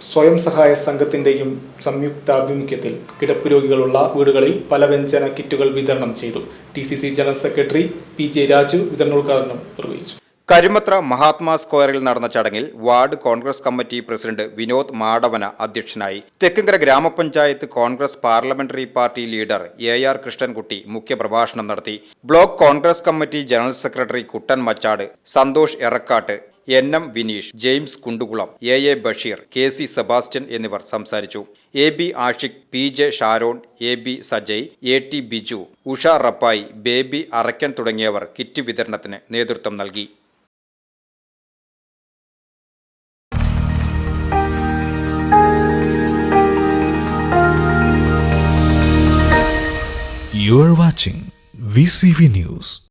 സ്വയം സഹായ സംഘത്തിന്റെയും സംയുക്താഭിമുഖ്യത്തിൽ കിടപ്പ് രോഗികളുള്ള വീടുകളിൽ പല വ്യഞ്ജന കിറ്റുകൾ വിതരണം ചെയ്തു. T C C general secretary P J Raju വിതരണോദ്ഘാടനം നിർവഹിച്ചു. കരുമത്ര മഹാത്മാ സ്ക്വയറിൽ നടന്ന ചടങ്ങിൽ ward Congress committee president Vinod Madavana അധ്യക്ഷനായി. തെക്കങ്കര ഗ്രാമപഞ്ചായത്ത് Congress parliamentary party leader A R Krishnankutty മുഖ്യപ്രഭാഷണം നടത്തി. Block Congress committee general secretary Kuttan Machad Santhosh Erakkat N M Vineesh James Kundukulam A A Basheer K C Sebastian എന്നിവർ സംസാരിച്ചു A B Ashiq P J Sharon A B Sajay A T Biju Usha Rappai Baby Arakkan തുടങ്ങിയവർ kit വിതരണത്തിന് നേതൃത്വം നൽകി You're watching VCV News.